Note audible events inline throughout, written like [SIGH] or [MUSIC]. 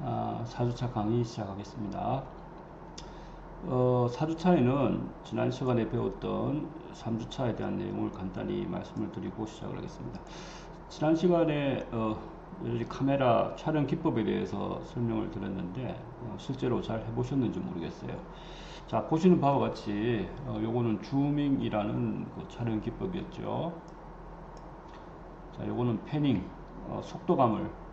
아, 4주차 강의 시작하겠습니다. 어, 4주차에는 지난 시간에 배웠던 3주차에 대한 내용을 간단히 말씀을 드리고 시작을 하겠습니다. 지난 시간에 어, 카메라 촬영 기법에 대해서 설명을 드렸는데 어, 실제로 잘 해보셨는지 모르겠어요. 자 보시는 바와 같이 어, 요거는 주밍이라는 그 촬영 기법이었죠. 자 요거는 패닝 어, 속도감을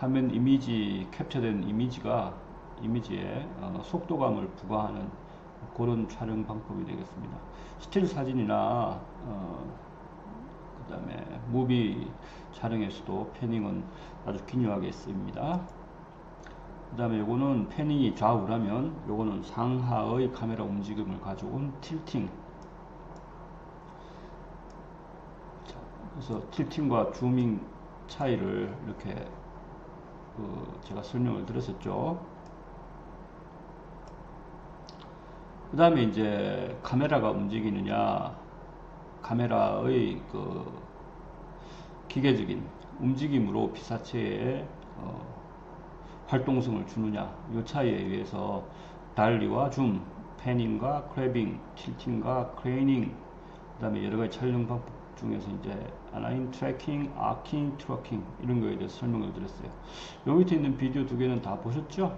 화면 이미지 캡처된 이미지가 이미지에 어, 속도감을 부과하는 그런 촬영 방법이 되겠습니다. 스틸 사진이나 어, 그 다음에 무비 촬영에서도 패닝은 아주 기묘하게 쓰입니다. 그 다음에 요거는 패닝이 좌우라면 요거는 상하의 카메라 움직임을 가져온 틸팅 자, 그래서 틸팅과 줌밍 차이를 이렇게 그 제가 설명을 드렸었죠. 그 다음에 이제 카메라가 움직이느냐, 카메라의 그 기계적인 움직임으로 피사체에 어 활동성을 주느냐, 이 차이에 의해서 달리와 줌, 패닝과 크래빙, 틸팅과 크레이닝, 그 다음에 여러 가지 촬영 방법 중에서 이제 아나인 트래킹, 아킹, 트러킹 이런 거에 대해서 설명을 드렸어요. 여기 밑에 있는 비디오 두 개는 다 보셨죠?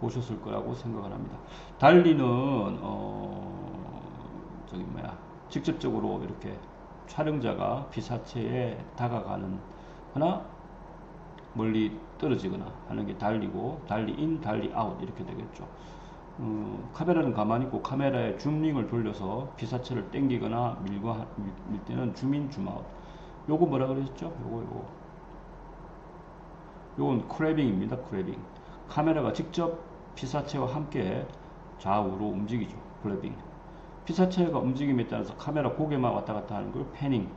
보셨을 거라고 생각을 합니다. 달리는 어 저기 뭐야 직접적으로 이렇게 촬영자가 피사체에 다가가는 하나 멀리 떨어지거나 하는 게 달리고 달리 인 달리 아웃 이렇게 되겠죠. 어, 카메라는 가만히 있고 카메라에 줌링을 돌려서 피사체를 당기거나 밀고 하, 밀, 밀, 때는 줌인 줌아웃 요거 뭐라 그랬죠? 요거 요거 요건 크래빙입니다. 크래빙 카메라가 직접 피사체와 함께 좌우로 움직이죠. 크래빙 피사체가 움직임에 따라서 카메라 고개만 왔다 갔다 하는 걸 패닝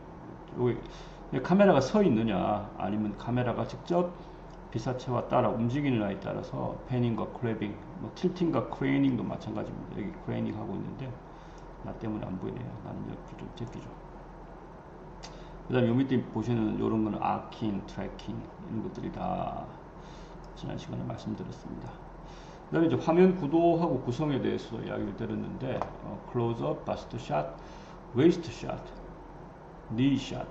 요게 카메라가 서 있느냐 아니면 카메라가 직접 피사체와 따라 움직이느냐에 따라서 패닝과 크래빙, 뭐 틸팅과 크레이닝도 마찬가지입니다. 여기 크레이닝 하고 있는데 나 때문에 안 보이네요. 나는 옆으로 좀 제끼죠. 그 다음에 요 밑에 보시는 요런 거는 아킹, 트래킹 이런 것들이 다 지난 시간에 말씀드렸습니다. 그 다음에 이제 화면 구도하고 구성에 대해서 이야기를 드렸는데 어, 클로즈업, 바스트 샷, 웨이스트 샷, 니 샷,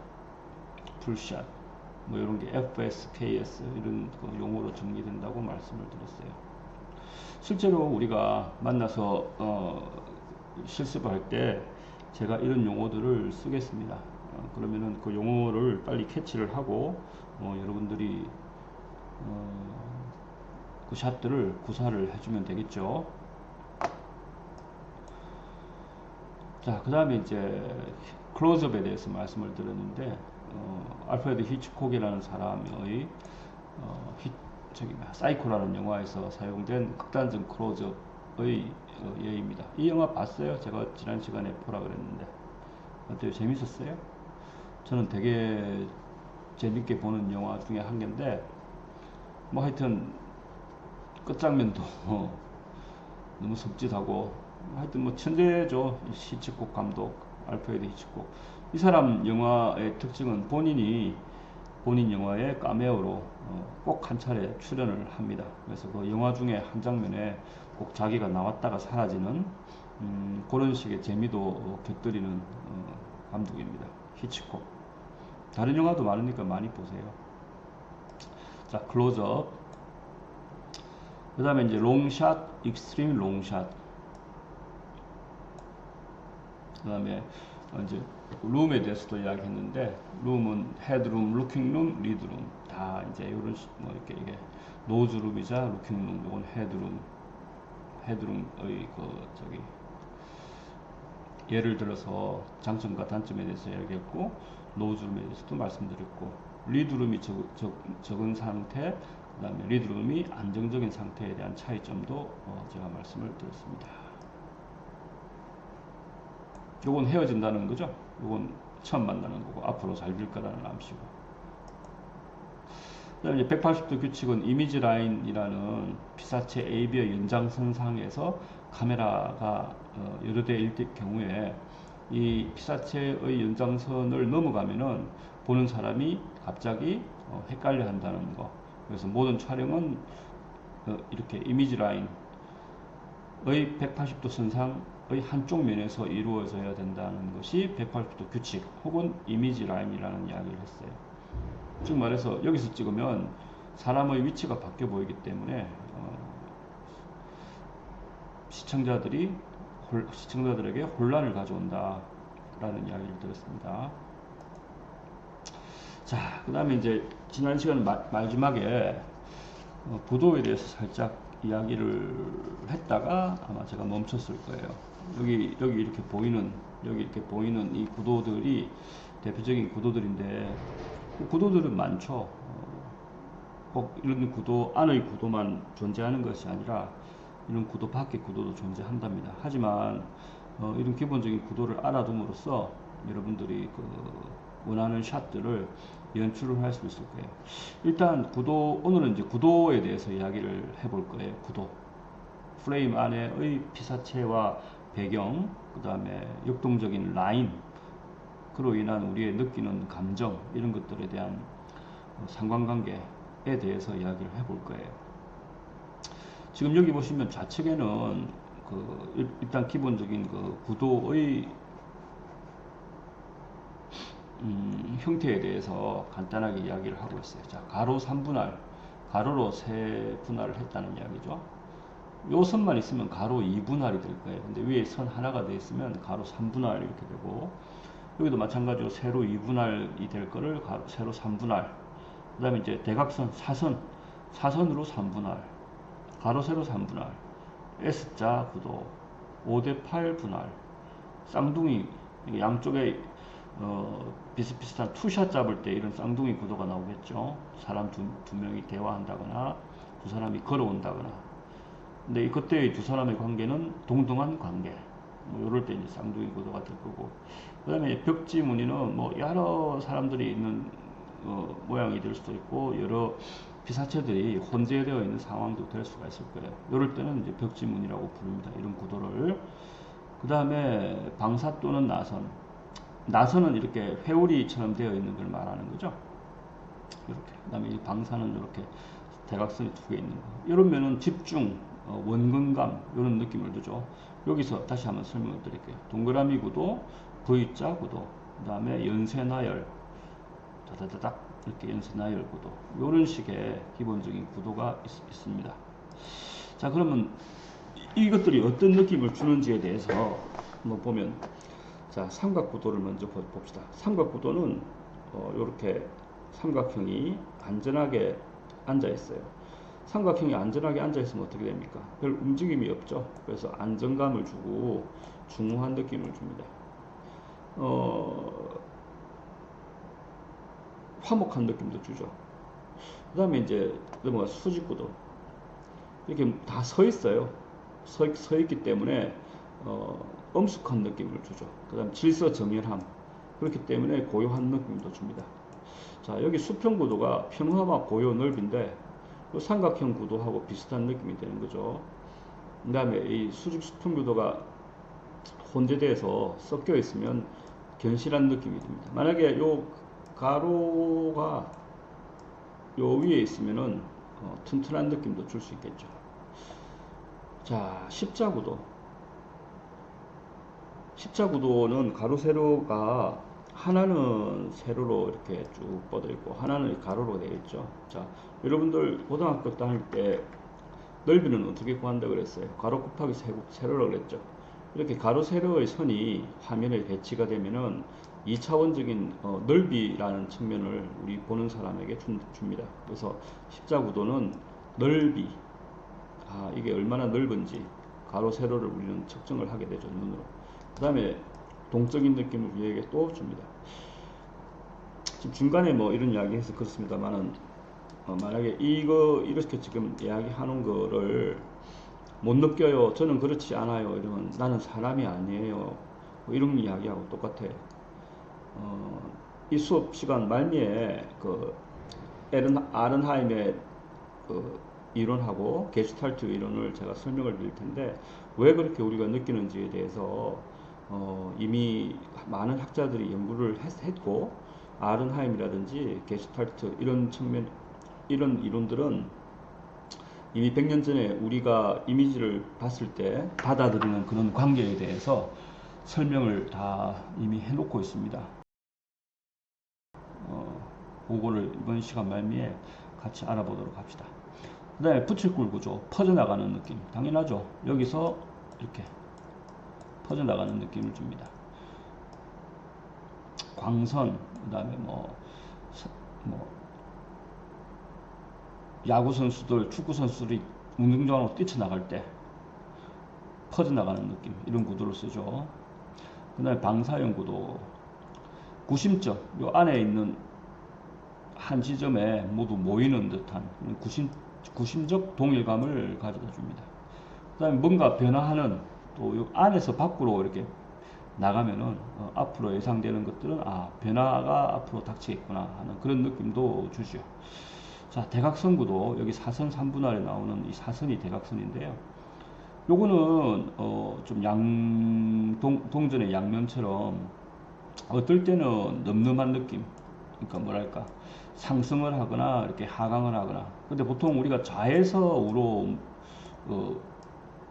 풀샷 뭐 이런 게 FS, KS 이런 그 용어로 정리된다고 말씀을 드렸어요. 실제로 우리가 만나서 어, 실습을 할때 제가 이런 용어들을 쓰겠습니다. 어, 그러면은 그 용어를 빨리 캐치를 하고 어, 여러분들이 어, 그 샷들을 구사를 해주면 되겠죠. 자, 그 다음에 이제 클로즈업에 대해서 말씀을 드렸는데 어, 알프레드 히치콕이라는 사람의 어, 히, 저기 사이코라는 영화에서 사용된 극단적 클로즈업의 어, 예입니다. 이 영화 봤어요? 제가 지난 시간에 보라 그랬는데 어때요? 재밌었어요? 저는 되게 재밌게 보는 영화 중에 한 개인데 뭐 하여튼 끝장면도 [LAUGHS] 너무 섬찟하고 하여튼 뭐 천재죠 히치콕 감독 알프레드 히치콕 이 사람 영화의 특징은 본인이 본인 영화의 까메오로 어, 꼭한 차례 출연을 합니다. 그래서 그 영화 중에 한 장면에 꼭 자기가 나왔다가 사라지는 음, 그런 식의 재미도 곁들이는 어, 감독입니다. 히치콕. 다른 영화도 많으니까 많이 보세요. 자, 클로즈업. 그 다음에 이제 롱샷, 익스트림 롱샷. 그 다음에 이제 룸에 대해서도 이야기했는데 룸은 헤드룸, 루킹룸, 리드룸 다 이제 이런 뭐 이렇게 이게 노즈룸이자 루킹룸, 이건 헤드룸, 헤드룸의 그 저기 예를 들어서 장점과 단점에 대해서 이야기했고 노즈룸에 대해서도 말씀드렸고 리드룸이 적, 적, 적은 상태 그 다음에 리드룸이 안정적인 상태에 대한 차이점도 어 제가 말씀을 드렸습니다. 요건 헤어진다는 거죠. 요건 처음 만나는 거고 앞으로 잘 될 거라는 암시고. 그다음에 이제 180도 규칙은 이미지 라인이라는 피사체 AB의 연장선상에서 카메라가 어, 여러 대일 경우에 이 피사체의 연장선을 넘어가면은 보는 사람이 갑자기 어, 헷갈려 한다는 거. 그래서 모든 촬영은 어, 이렇게 이미지 라인의 180도 선상 의 한쪽 면에서 이루어져야 된다는 것이 180도 규칙 혹은 이미지 라인이라는 이야기를 했어요. 즉 말해서 여기서 찍으면 사람의 위치가 바뀌어 보이기 때문에 어, 시청자들이 홀- 시청자들에게 혼란을 가져온다라는 이야기를 들었습니다. 자, 그 다음에 이제 지난 시간 마, 마지막에 어, 구도에 대해서 살짝 이야기를 했다가 아마 제가 멈췄을 거예요. 여기 여기 이렇게 보이는 여기 이렇게 보이는 이 구도들이 대표적인 구도들인데 그 구도들은 많죠. 어, 꼭 이런 구도 안의 구도만 존재하는 것이 아니라 이런 구도 밖의 구도도 존재한답니다. 하지만 어, 이런 기본적인 구도를 알아둠으로써 여러분들이 그 원하는 샷들을 연출을 할 수 있을 거예요. 일단 구도 오늘은 이제 구도에 대해서 이야기를 해볼 거예요. 구도 프레임 안에의 피사체와 배경 그 다음에 역동적인 라인 그로 인한 우리의 느끼는 감정 이런 것들에 대한 어, 상관관계에 대해서 이야기를 해볼 거예요. 지금 여기 보시면 좌측에는 그 일- 일단 기본적인 그 구도의 음, 형태에 대해서 간단하게 이야기를 하고 있어요. 자, 가로 3분할, 가로로 3분할을 했다는 이야기죠. 요 선만 있으면 가로 2분할이 될 거예요. 근데 위에 선 하나가 돼 있으면 가로 3분할 이렇게 되고 여기도 마찬가지로 세로 2분할이 될 거를 가로, 세로 3분할 그 다음에 이제 대각선 사선 사선으로 3분할 가로 세로 3분할 S자 구도 5대 8 분할 쌍둥이 양쪽에 어, 비슷비슷한 투샷 잡을 때 이런 쌍둥이 구도가 나오겠죠. 사람 두, 두 명이 대화한다거나 두 사람이 걸어온다거나. 근데 이 그때의 두 사람의 관계는 동등한 관계. 뭐 이럴 때 이제 쌍둥이 구도가 될 거고. 그 다음에 벽지 무늬는 뭐 여러 사람들이 있는 어, 모양이 될 수도 있고 여러 피사체들이 혼재되어 있는 상황도 될 수가 있을 거예요. 이럴 때는 이제 벽지 무늬라고 부릅니다. 이런 구도를. 그 다음에 방사 또는 나선. 나선은 이렇게 회오리처럼 되어 있는 걸 말하는 거죠. 이렇게. 그 다음에 이 방사는 이렇게 대각선이 두 개 있는 거. 이런 면은 집중, 어, 원근감, 이런 느낌을 주죠. 여기서 다시 한번 설명을 드릴게요. 동그라미 구도, V자 구도, 그 다음에 연쇄 나열, 다다다닥, 이렇게 연쇄 나열 구도. 이런 식의 기본적인 구도가 있, 있습니다. 자, 그러면 이- 이것들이 어떤 느낌을 주는지에 대해서 한번 보면 자 삼각구도를 먼저 보- 봅시다. 삼각구도는 어, 이렇게 삼각형이 안전하게 앉아 있어요. 삼각형이 안전하게 앉아 있으면 어떻게 됩니까? 별 움직임이 없죠. 그래서 안정감을 주고 중후한 느낌을 줍니다. 어, 화목한 느낌도 주죠. 그 다음에 이제 넘어가 수직구도 이렇게 다 서 있어요. 서, 서 있기 때문에 어, 엄숙한 느낌을 주죠. 그 다음 질서 정연함. 그렇기 때문에 고요한 느낌도 줍니다. 자, 여기 수평 구도가 평화와 고요 넓인데 이 삼각형 구도하고 비슷한 느낌이 되는 거죠. 그 다음에 이 수직 수평 구도가 혼재돼서 섞여 있으면 견실한 느낌이 듭니다. 만약에 요 가로가 요 위에 있으면은 어, 튼튼한 느낌도 줄 수 있겠죠. 자, 십자구도. 십자구도는 가로 세로가 하나는 세로로 이렇게 쭉 뻗어 있고 하나는 가로로 되어 있죠. 자, 여러분들 고등학교 다닐 때 넓이는 어떻게 구한다 그랬어요? 가로 곱하기 세로, 세로라고 그랬죠. 이렇게 가로 세로의 선이 화면에 배치가 되면은 2차원적인 어, 넓이라는 측면을 우리 보는 사람에게 준- 줍니다. 그래서 십자구도는 넓이, 아, 이게 얼마나 넓은지 가로 세로를 우리는 측정을 하게 되죠 눈으로. 그 다음에 동적인 느낌을 우리에게 또 줍니다. 지금 중간에 뭐 이런 이야기 해서 그렇습니다만은 어, 만약에 이거 이렇게 지금 이야기하는 거를 못 느껴요. 저는 그렇지 않아요. 이러면 나는 사람이 아니에요. 뭐 이런 이야기하고 똑같아요. 어, 이 수업 시간 말미에 그 에른 아른하임의 그 이론하고 게슈탈트 이론을 제가 설명을 드릴 텐데 왜 그렇게 우리가 느끼는지에 대해서 어, 이미 많은 학자들이 연구를 했, 했고 아른하임이라든지 게슈탈트 이런 측면 이런 이론들은 이미 100년 전에 우리가 이미지를 봤을 때 받아들이는 그런 관계에 대해서 설명을 다 이미 해놓고 있습니다. 어, 그거를 이번 시간 말미에 같이 알아보도록 합시다. 그 다음에 부채꼴 구조, 퍼져나가는 느낌. 당연하죠. 여기서 이렇게 퍼져나가는 느낌을 줍니다. 광선, 그 다음에 뭐, 서- 뭐, 야구 선수들, 축구 선수들이 운동장으로 뛰쳐나갈 때 퍼져나가는 느낌, 이런 구도를 쓰죠. 그 다음에 방사형 구도, 구심점, 요 안에 있는 한 지점에 모두 모이는 듯한 구심, 구심적 동일감을 가져다 줍니다. 그 다음에 뭔가 변화하는 또요 안에서 밖으로 이렇게 나가면은 어, 앞으로 예상되는 것들은 아 변화가 앞으로 닥치겠구나 하는 그런 느낌도 주죠. 자 대각선구도 여기 사선 3분할에 나오는 이 사선이 대각선인데요. 요거는 어, 좀 양, 동, 동전의 양면처럼 어떨 때는 늠름한 느낌, 그러니까 뭐랄까 상승을 하거나 이렇게 하강을 하거나. 근데 보통 우리가 좌에서 우로 어,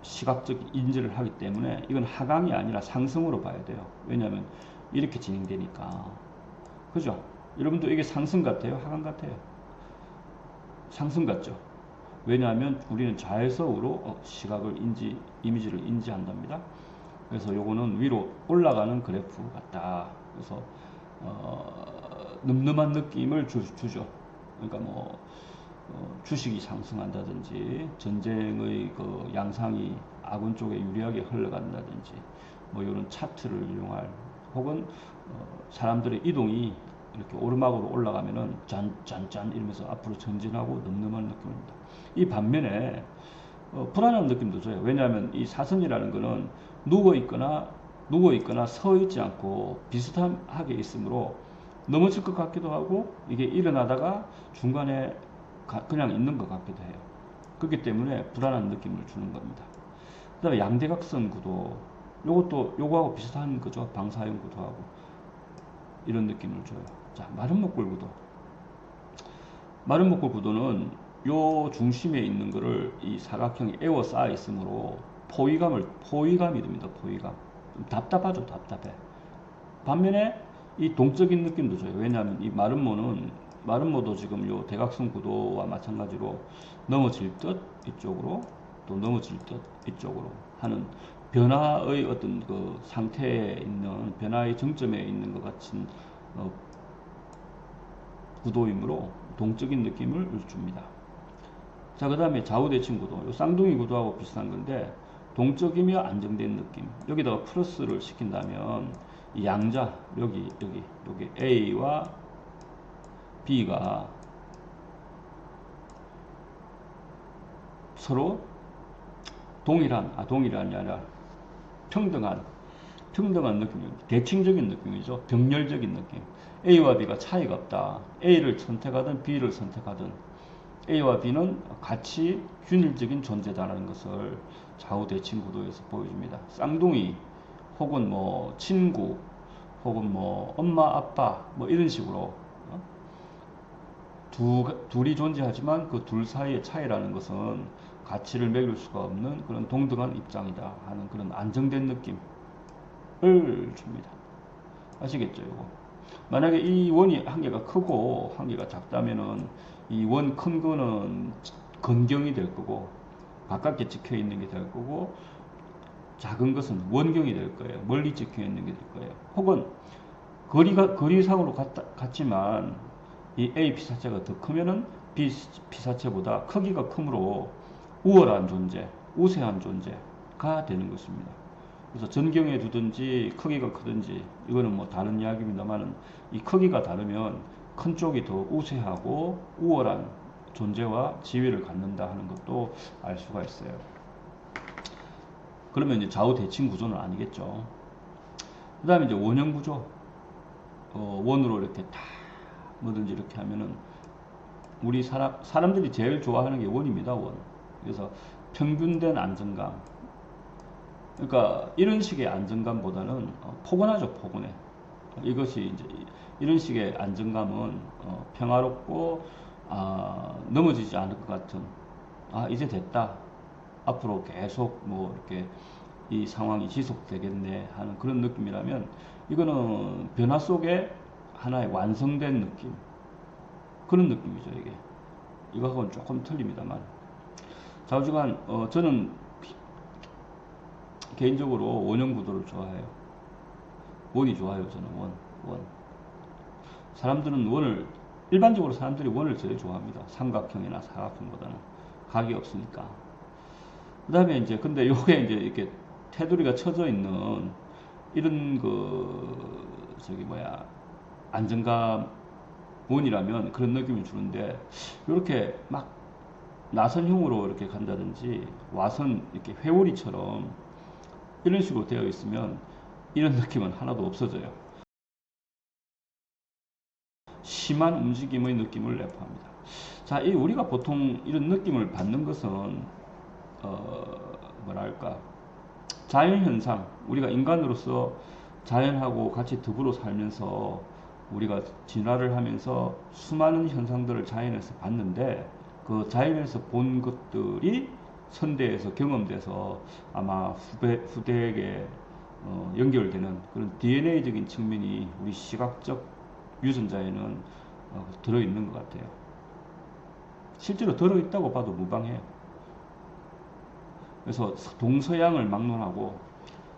시각적 인지를 하기 때문에 이건 하강이 아니라 상승으로 봐야 돼요. 왜냐하면 이렇게 진행되니까. 그죠? 여러분도 이게 상승 같아요? 하강 같아요? 상승 같죠? 왜냐하면 우리는 좌에서 우로 어, 시각을 인지, 이미지를 인지한답니다. 그래서 요거는 위로 올라가는 그래프 같다. 그래서 어, 늠름한 느낌을 주, 죠 그러니까 뭐 어, 주식이 상승한다든지 전쟁의 그 양상이 아군 쪽에 유리하게 흘러간다든지 뭐 이런 차트를 이용할 혹은 어, 사람들의 이동이 이렇게 오르막으로 올라가면은 짠짠짠 이러면서 앞으로 전진하고 늠름한 느낌입니다. 이 반면에 어, 불안한 느낌도 줘요. 왜냐하면 이 사선이라는 거는 누워 있거나 누워 있거나 서 있지 않고 비슷하게 있으므로 넘어질 것 같기도 하고 이게 일어나다가 중간에 가- 그냥 있는 것 같기도 해요. 그렇기 때문에 불안한 느낌을 주는 겁니다. 그 다음에 양대각선 구도 요것도 요거하고 비슷한 거죠. 방사형 구도하고 이런 느낌을 줘요. 자 마른 목골 구도 마른 목골 구도는 요 중심에 있는 거를 이 사각형이 에워싸여 있으므로 포위감을 포위감이 듭니다. 포위감 좀 답답하죠. 답답해. 반면에 이 동적인 느낌도 줘요. 왜냐하면 이 마른 모는 마른 모도 지금 요 대각선 구도와 마찬가지로 넘어질 듯 이쪽으로 또 넘어질 듯 이쪽으로 하는 변화의 어떤 그 상태에 있는 변화의 정점에 있는 것 같은 어, 구도이므로 동적인 느낌을 줍니다. 자, 그 다음에 좌우대칭 구도. 요 쌍둥이 구도하고 비슷한 건데, 동적이며 안정된 느낌. 여기다가 플러스를 시킨다면, 이 양자, 여기, 여기, 여기 A와 B가 서로 동일한, 아, 동일한이 아니라 평등한, 평등한 느낌입니다. 대칭적인 느낌이죠. 병렬적인 느낌. A와 B가 차이가 없다. A를 선택하든 B를 선택하든 A와 B는 같이 균일적인 존재다라는 것을 좌우 대칭 구도에서 보여줍니다. 쌍둥이 혹은 뭐 친구 혹은 뭐 엄마 아빠 뭐 이런 식으로 어? 두, 둘이 존재하지만 그 둘 사이의 차이라는 것은 가치를 매길 수가 없는 그런 동등한 입장이다 하는 그런 안정된 느낌을 줍니다. 아시겠죠, 이거? 만약에 이 원이 한 개가 크고 한 개가 작다면은 이 원 큰 거는 건경이 될 거고 가깝게 찍혀 있는 게 될 거고 작은 것은 원경이 될 거예요. 멀리 찍혀 있는 게 될 거예요. 혹은 거리가 거리상으로 같다, 같지만 이 A 피사체가 더 크면은 B 피사체보다 크기가 크므로 우월한 존재, 우세한 존재가 되는 것입니다. 그래서 전경에 두든지 크기가 크든지 이거는 뭐 다른 이야기입니다만은 이 크기가 다르면 큰 쪽이 더 우세하고 우월한 존재와 지위를 갖는다 하는 것도 알 수가 있어요. 그러면 이제 좌우 대칭 구조는 아니겠죠. 그 다음에 이제 원형 구조. 어, 원으로 이렇게 다 뭐든지 이렇게 하면은 우리 사람, 사람들이 제일 좋아하는 게 원입니다. 원. 그래서 평균된 안정감. 그러니까 이런 식의 안정감보다는 어, 포근하죠, 포근해. 이것이 이제 이런 식의 안정감은 어, 평화롭고 아, 넘어지지 않을 것 같은 아 이제 됐다 앞으로 계속 뭐 이렇게 이 상황이 지속되겠네 하는 그런 느낌이라면 이거는 변화 속에 하나의 완성된 느낌. 그런 느낌이죠 이게. 이거하고는 조금 틀립니다만. 좌우지간 어, 저는 개인적으로 원형 구도를 좋아해요. 원이 좋아요 저는 원, 원. 사람들은 원을 일반적으로 사람들이 원을 제일 좋아합니다. 삼각형이나 사각형보다는. 각이 없으니까. 그 다음에 이제 근데 요게 이제 이렇게 테두리가 쳐져 있는 이런 그 저기 뭐야 안정감 원이라면 그런 느낌을 주는데 이렇게 막 나선형으로 이렇게 간다든지 와선 이렇게 회오리처럼 이런 식으로 되어 있으면 이런 느낌은 하나도 없어져요. 심한 움직임의 느낌을 내포합니다. 자, 이 우리가 보통 이런 느낌을 받는 것은 어, 뭐랄까 자연 현상 우리가 인간으로서 자연하고 같이 더불어 살면서 우리가 진화를 하면서 수많은 현상들을 자연에서 봤는데 그 자연에서 본 것들이 선대에서 경험돼서 아마 후배, 후대에게 어, 연결되는 그런 DNA적인 측면이 우리 시각적 유전자에는 어, 들어있는 것 같아요. 실제로 들어있다고 봐도 무방해요. 그래서 동서양을 막론하고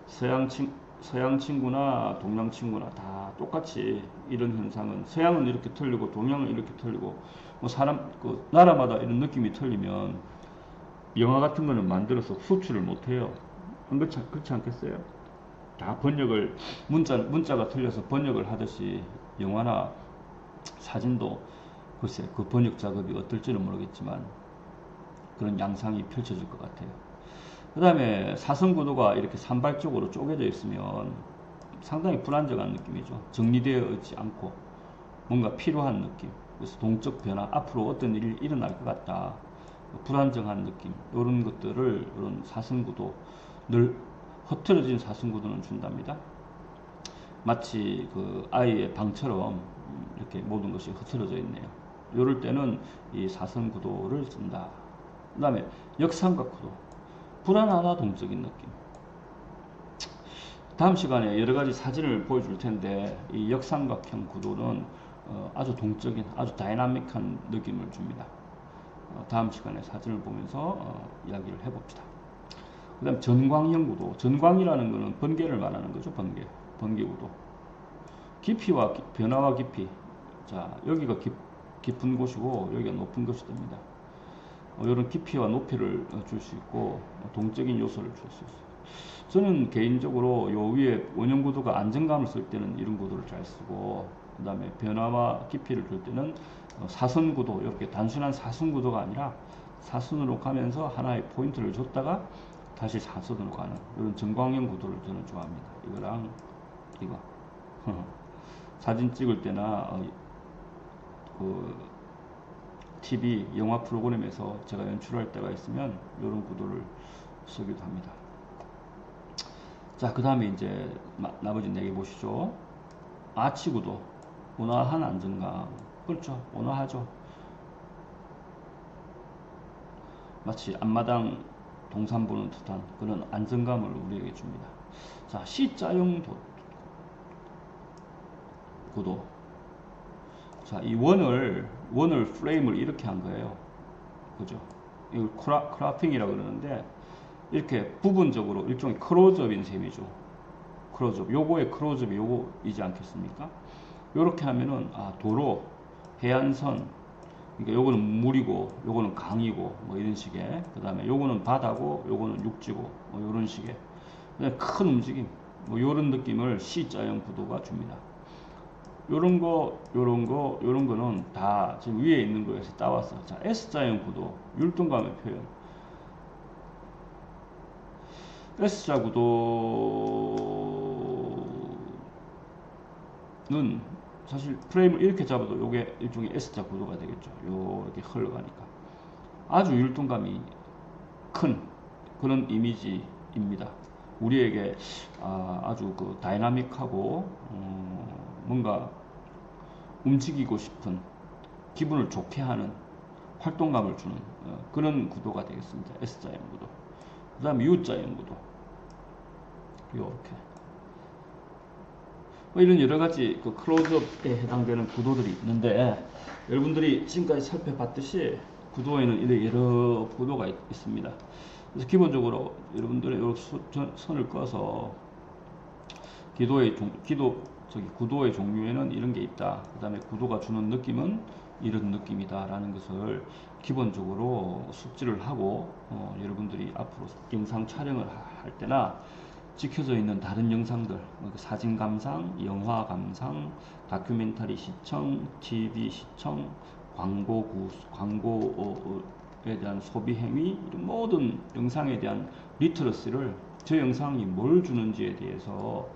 서양 친 서양 친구나 동양 친구나 다 똑같이 이런 현상은 서양은 이렇게 틀리고 동양은 이렇게 틀리고 뭐 사람 그 나라마다 이런 느낌이 틀리면 영화 같은 거는 만들어서 수출을 못 해요. 그렇지, 그렇지 않겠어요? 다 번역을 문자 문자가 틀려서 번역을 하듯이 영화나 사진도 글쎄 그 번역 작업이 어떨지는 모르겠지만 그런 양상이 펼쳐질 것 같아요. 그 다음에 사선 구도가 이렇게 산발적으로 쪼개져 있으면 상당히 불안정한 느낌이죠. 정리되어 있지 않고 뭔가 필요한 느낌. 그래서 동적 변화, 앞으로 어떤 일이 일어날 것 같다. 불안정한 느낌. 이런 것들을 이런 사선 구도, 늘 흐트러진 사선 구도는 준답니다. 마치 그 아이의 방처럼 이렇게 모든 것이 흐트러져 있네요. 이럴 때는 이 사선 구도를 쓴다. 그 다음에 역삼각 구도. 불안하다 동적인 느낌. 다음 시간에 여러 가지 사진을 보여줄 텐데 이 역삼각형 구도는 어, 아주 동적인 아주 다이나믹한 느낌을 줍니다. 어, 다음 시간에 사진을 보면서 어, 이야기를 해봅시다. 그 다음 전광형 구도. 전광이라는 것은 번개를 말하는 거죠. 번개. 번개 구도. 깊이와 기, 변화와 깊이. 자, 여기가 깊, 깊은 곳이고 여기가 높은 곳이 됩니다. 어, 이런 깊이와 높이를 어, 줄수 있고 어, 동적인 요소를 줄 수 있어요. 저는 개인적으로 요 위에 원형 구도가 안정감을 쓸 때는 이런 구도를 잘 쓰고 그 다음에 변화와 깊이를 줄 때는 사선 구도 이렇게 단순한 사선 구도가 아니라 사선으로 가면서 하나의 포인트를 줬다가 다시 사선으로 가는 이런 전광형 구도를 저는 좋아합니다. 이거랑 이거 [LAUGHS] 사진 찍을 때나 그 TV 영화 프로그램에서 제가 연출할 때가 있으면 이런 구도를 쓰기도 합니다. 자, 그 다음에 이제 나머지 네 개 보시죠. 아치 구도, 온화한 안정감. 그렇죠. 온화하죠. 마치 앞마당 동산 보는 듯한 그런 안정감을 우리에게 줍니다. 자, C자형 구도. 자, 이 원을, 원을 프레임을 이렇게 한 거예요. 그죠? 이걸 크라, 크라핑이라고 그러는데, 이렇게 부분적으로 일종의 크로즈업인 셈이죠. 크로즈업. 요거의 크로즈업이 요거이지 않겠습니까? 요렇게 하면은, 아, 도로, 해안선, 그러니까 요거는 물이고, 요거는 강이고, 뭐 이런 식의. 그 다음에 요거는 바다고, 요거는 육지고, 뭐 요런 식의. 큰 움직임. 뭐 요런 느낌을 C자형 구도가 줍니다. 요런 거, 요런 거, 요런 거는 다 지금 위에 있는 거에서 따왔어. 자, S자형 구도, 율동감의 표현. S자 구도는 사실 프레임을 이렇게 잡아도 요게 일종의 S자 구도가 되겠죠. 요렇게 흘러가니까. 아주 율동감이 큰 그런 이미지입니다. 우리에게 아, 주 그 다이나믹하고 어, 뭔가 움직이고 싶은 기분을 좋게 하는 활동감을 주는 어, 그런 구도가 되겠습니다. S자형 구도. 그 다음에 U자형 구도. 이렇게. 뭐 이런 여러 가지 그 클로즈업에 해당되는 구도들이 있는데 여러분들이 지금까지 살펴봤듯이 구도에는 이런 여러 구도가 있, 있습니다. 그래서 기본적으로 여러분들이 이렇게 선을 꺼서 기도의 종, 기도 저기 구도의 종류에는 이런 게 있다. 그 다음에 구도가 주는 느낌은 이런 느낌이다 라는 것을 기본적으로 숙지를 하고 어, 여러분들이 앞으로 영상 촬영을 하- 할 때나 찍혀져 있는 다른 영상들, 뭐 사진 감상, 영화 감상, 다큐멘터리 시청, TV 시청, 광고 구, 광고에 대한 소비 행위 이런 모든 영상에 대한 리터러시를 저 영상이 뭘 주는지에 대해서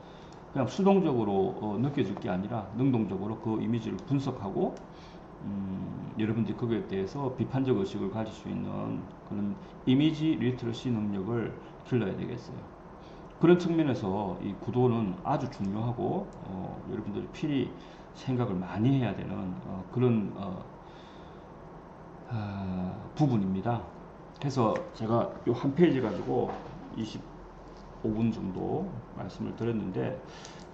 그냥 수동적으로 어, 느껴질 게 아니라 능동적으로 그 이미지를 분석하고 음, 여러분들이 거기에 대해서 비판적 의식을 가질 수 있는 그런 이미지 리터러시 능력을 길러야 되겠어요. 그런 측면에서 이 구도는 아주 중요하고 어, 여러분들이 필히 생각을 많이 해야 되는 어, 그런 어, 아, 부분입니다. 그래서 제가 이 한 페이지 가지고 25분 정도 말씀을 드렸는데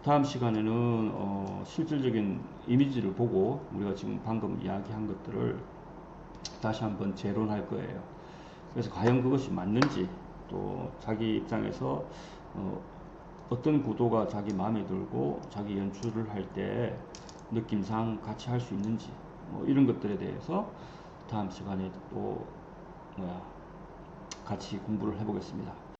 다음 시간에는 어, 실질적인 이미지를 보고 우리가 지금 방금 이야기한 것들을 다시 한번 재론할 거예요. 그래서 과연 그것이 맞는지 또 자기 입장에서 어, 어떤 구도가 자기 마음에 들고 자기 연출을 할 때 느낌상 같이 할 수 있는지 뭐 이런 것들에 대해서 다음 시간에 또 뭐야 같이 공부를 해보겠습니다.